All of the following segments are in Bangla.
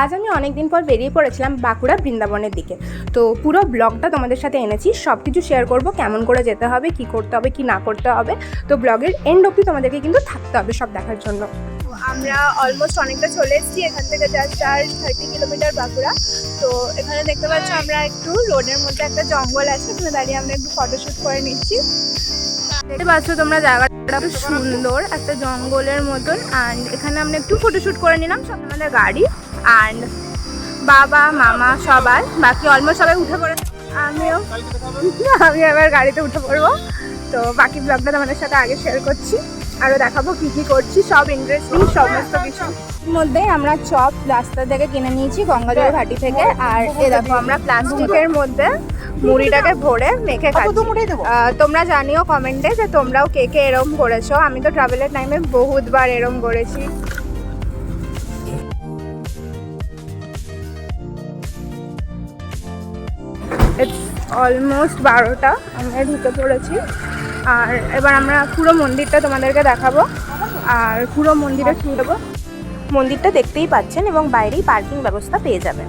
আজ আমি অনেক দিন পর বেরিয়ে পড়েছিলাম বাঁকুড়া বৃন্দাবনের দিকে। তো পুরো ব্লগটা তোমাদের সাথে এনেছি সব কিছু শেয়ার করব কেমন করে যেতে হবে কি করতে হবে কি না করতে হবে। তো ব্লগের এন্ড অব্দি তোমাদেরকে কিন্তু থাকতে হবে সব দেখার জন্য। আমরা অলমোস্ট অনেকটা চলে এসেছি এখান থেকে জাস্ট আর থার্টি কিলোমিটার বাঁকুড়া। তো এখানে দেখতে পাচ্ছ আমরা একটু রোডের মধ্যে একটা জঙ্গল আছে এখানে দাঁড়িয়ে আমরা একটু ফটোশ্যুট করে নিচ্ছি। দেখতে পাচ্ছ তোমরা জায়গাটা খুব সুন্দর একটা জঙ্গলের মতন অ্যান্ড এখানে আমরা একটু ফটোশ্যুট করে নিলাম সব আমাদের গাড়ি। অ্যান্ড বাবা মামা সবাই। বাকি অলমোস্ট সবাই উঠে পড়ে আমিও। আমি এবার গাড়িতে উঠে পড়ব। তো বাকি ব্লগটা তোমাদের সাথে আগে শেয়ার করছি। আরও দেখাবো কী কী করছি। সব ইন্টারেস্টিং সমস্ত কিছু। মধ্যেই আমরা চপ রাস্তা থেকে কিনে নিয়েছি গঙ্গাজল ঘাটি থেকে। আর এ দেখো আমরা প্লাস্টিকের মধ্যে মুড়িটাকে ভরে মেখে খাচ্ছি। তোমরা জানিও কমেন্টে যে তোমরাও কে কে এরম করেছ। আমি তো ট্রাভেলের টাইমে বহুতবার এরম করেছি। অলমোস্ট বারোটা, আমরা ঢুকে পড়েছি। আর এবার আমরা পুরো মন্দিরটা তোমাদেরকে দেখাবো। আর পুরো মন্দিরে ছুঁয়ে দেবো। মন্দিরটা দেখতেই পাচ্ছেন এবং বাইরেই পার্কিং ব্যবস্থা পেয়ে যাবেন।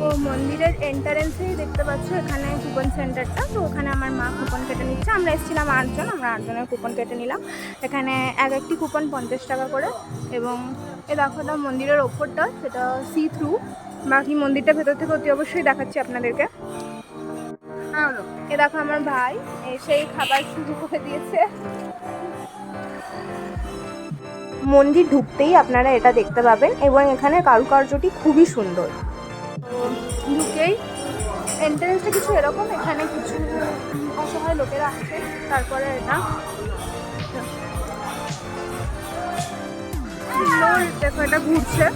তো মন্দিরের এন্টারেন্সেই দেখতে পাচ্ছ, এখানে কুপন সেন্টারটা তো ওখানে আমার মা কুপন কেটে নিচ্ছে। আমরা এসেছিলাম আটজন, আমরা আটজনের কুপন কেটে নিলাম। এখানে এক একটি কুপন পঞ্চাশ টাকা করে। এবং এ দেখো মন্দিরের ওপরটা, সেটা সি থ্রু বাকি মন্দিরটা ভেতর থেকে অতি অবশ্যই দেখাচ্ছি আপনাদেরকে। এ দেখো আমার ভাই এসেই খাবার শুরু করে দিয়েছে। মন্দির ঢুকতেই আপনারা এটা দেখতে পাবেন এবং এখানে কারুকার্যটি খুবই সুন্দর। ঢুকেই এন্ট্রেন্সটা কিছু এরকম, এখানে কিছু অসহায় লোকেরা আছে, তারপরে এটা। দেখো, এটা ঘুরছে।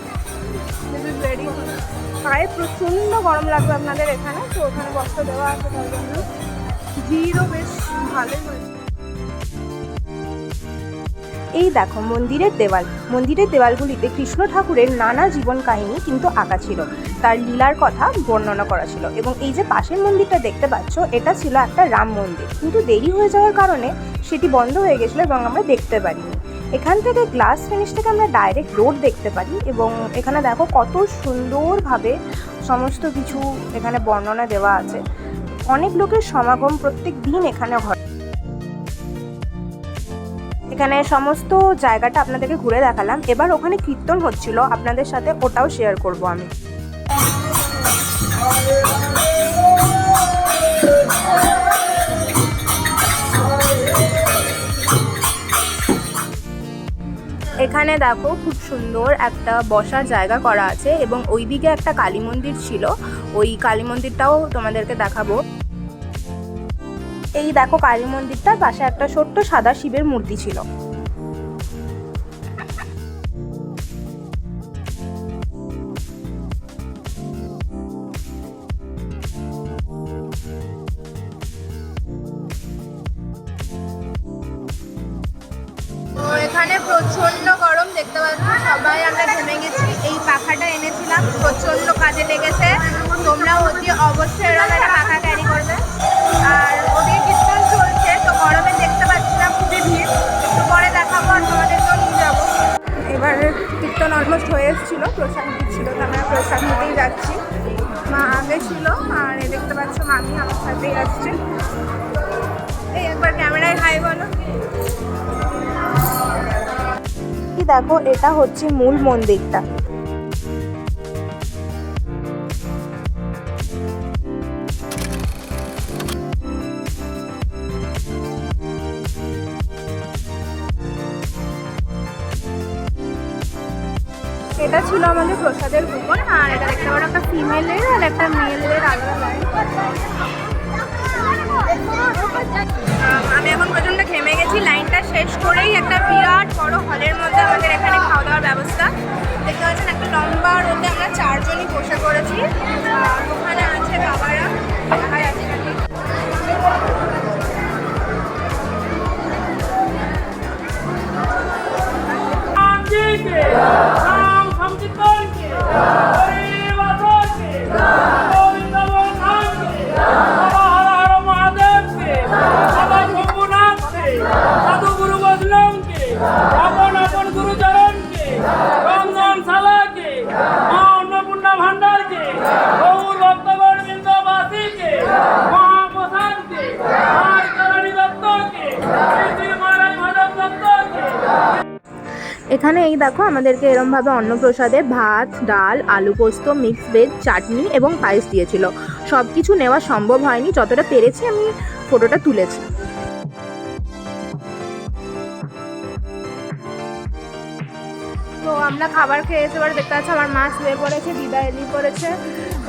দিস ইজ পায়ে প্রচণ্ড গরম লাগবে আপনাদের এখানে, তো ওখানে বস্ত্র দেওয়া আছে তার জন্য। ভিড়ও বেশ ভালোই হয়েছে। এই দেখো, মন্দিরের দেওয়াল। মন্দিরের দেওয়ালগুলিতে কৃষ্ণ ঠাকুরের নানা জীবন কাহিনী কিন্তু আঁকা ছিল। তার লীলার কথা বর্ণনা করা ছিল এবং এই যে পাশের মন্দিরটা দেখতে পাচ্ছ, এটা ছিল একটা রাম মন্দির। কিন্তু দেরি হয়ে যাওয়ার কারণে সেটি বন্ধ হয়ে গেছিল এবং আমরা দেখতে পারিনি। এখান থেকে গ্লাস ফিনিশ থেকে আমরা ডাইরেক্ট রোড দেখতে পারি এবং এখানে দেখো কত সুন্দরভাবে সমস্ত কিছু এখানে বর্ণনা দেওয়া আছে। অনেক লোকের সমাগম প্রত্যেক দিন এখানে ঘটে এখানে সমস্ত জায়গাটা আপনাদেরকে ঘুরে দেখালাম। এবার ওখানে কীর্তন হচ্ছিল। আপনাদের সাথে ওটাও শেয়ার করব আমি। এখানে দেখো খুব সুন্দর একটা বসার জায়গা করা আছে এবং ওই দিকে একটা কালী মন্দির ছিল। ওই কালী মন্দিরটাও তোমাদেরকে দেখাবো। এই দেখো কালী মন্দিরটার পাশে একটা ছোট্ট সাদা শিবের মূর্তি ছিল। সবাই আমরা ঘেমে গেছি। এই পাখাটা এনেছিলাম প্রচণ্ড কাজে লেগেছে। তোমরা অতি অবশ্যই এরকম একটা পাখা ক্যারি করবে। আর ওদিকে কীর্তন চলছে, তো গরমে দেখতে পাচ্ছি না, খুবই ভিড়। একটু পরে দেখাবো আর তোমাদেরকেও নিয়ে যাব। এবার কীর্তন অলমোস্ট হয়ে এসেছিল, প্রসাদ দিচ্ছিল, তো আমরা প্রসাদ নিতেই যাচ্ছি। মা আগে ছিল, আর এ দেখতে পাচ্ছ মামি আমার সাথেই আসছে। এই একবার ক্যামেরায় হাই বলো। দেখো, এটা হচ্ছে মূল মন্দিরটা। এটা ছিল আমাদের প্রসাদের কুপন আর এটা দেখতে পারো একটা ফিমেলের আর একটা মেলের আলাদা আমি এখন পর্যন্ত ঘেমে গেছি, লাইনটা শেষ করেই একটা বিরাট Eba! এখানে এই দেখো, আমাদেরকে এরমভাবে অন্নপ্রসাদে ভাত, ডাল, আলু পোস্ত মিক্স ভেজ চাটনি এবং পায়েস দিয়েছিল। সব কিছু নেওয়া সম্ভব হয়নি, যতটা পেরেছি আমি ফটোটা তুলেছি। তো আমরা খাবার খেয়ে এসে এবার দেখতে পাচ্ছি আমার মা শুয়ে পড়েছে, দিদা এলিয়ে পড়েছে।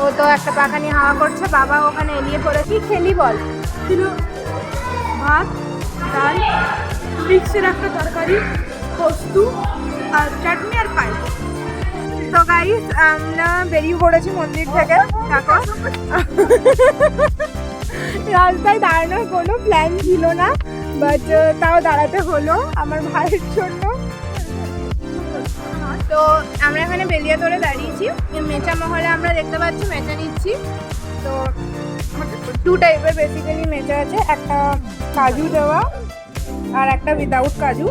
ও তো একটা পাখা নিয়ে হাওয়া করছে, বাবা ওখানে এলিয়ে পড়েছে। খেলি বল? ভাত, ডাল, মিক্সের একটা তরকারি। পোস্তু আর চাটনি আর পায়েস। তো গাইস আমরা বেরিয়ে পড়েছি মন্দির থেকে। দেখো। রাস্তায় দাঁড়ানোর কোনো প্ল্যান ছিল না বাট তাও দাঁড়াতে হলো আমার ভাইয়ের জন্য। তো আমরা এখানে বেলিয়া ধরে দাঁড়িয়েছি। মেচা মহলে আমরা দেখতে পাচ্ছি, মেচা নিচ্ছি। তো টু টাইপের বেসিক্যালি মেচা আছে। একটা কাজু দেওয়া আর একটা উইদাউট কাজু।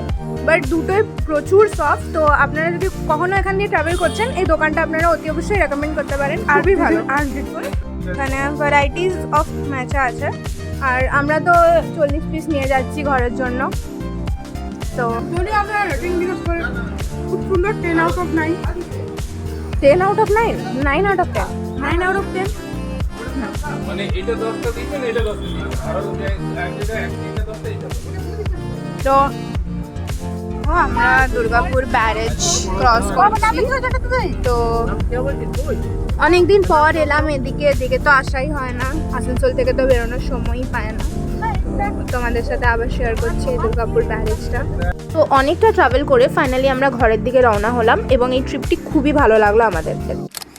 বাট দুটোই প্রচুর সফট তো আপনারা যদি কখনো এখান দিয়ে ট্রাভেল করছেন এই দোকানটা আপনারা অতি অবশ্যই রেকমেন্ড করতে পারেন। আরবি ভালো। আর এখানে ভ্যারাইটিস অফ ম্যাচা আছে। আর আমরা তো চল্লিশ পিস নিয়ে যাচ্ছি ঘরের জন্য। তো যদি আপনারা রেটিং জিজ্ঞেস করে। খুব সুন্দর ten out of nine ten out of nine nine out of ten nine out of ten মানে এটা দশটা এটা দশটা আর যেটা একটা দশটা এটা তো আমরা দুর্গাপুর ব্যারেজ ক্রস করছি। তো অনেকদিন পর এলাম এদিকে এদিকে তো আসাই হয় না। আসানসোল থেকে তো বেরোনোর সময়ই পায় না। তোমাদের সাথে আবার শেয়ার করছি দুর্গাপুর ব্যারেজটা। তো অনেকটা ট্রাভেল করে ফাইনালি আমরা ঘরের দিকে রওনা হলাম এবং এই ট্রিপটি খুবই ভালো লাগল আমাদেরকে।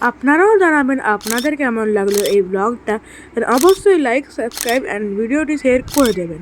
আপনারাও জানাবেন আপনাদের কেমন লাগল এই ব্লগটা আর অবশ্যই লাইক সাবস্ক্রাইব অ্যান্ড ভিডিওটি শেয়ার করে দেবেন।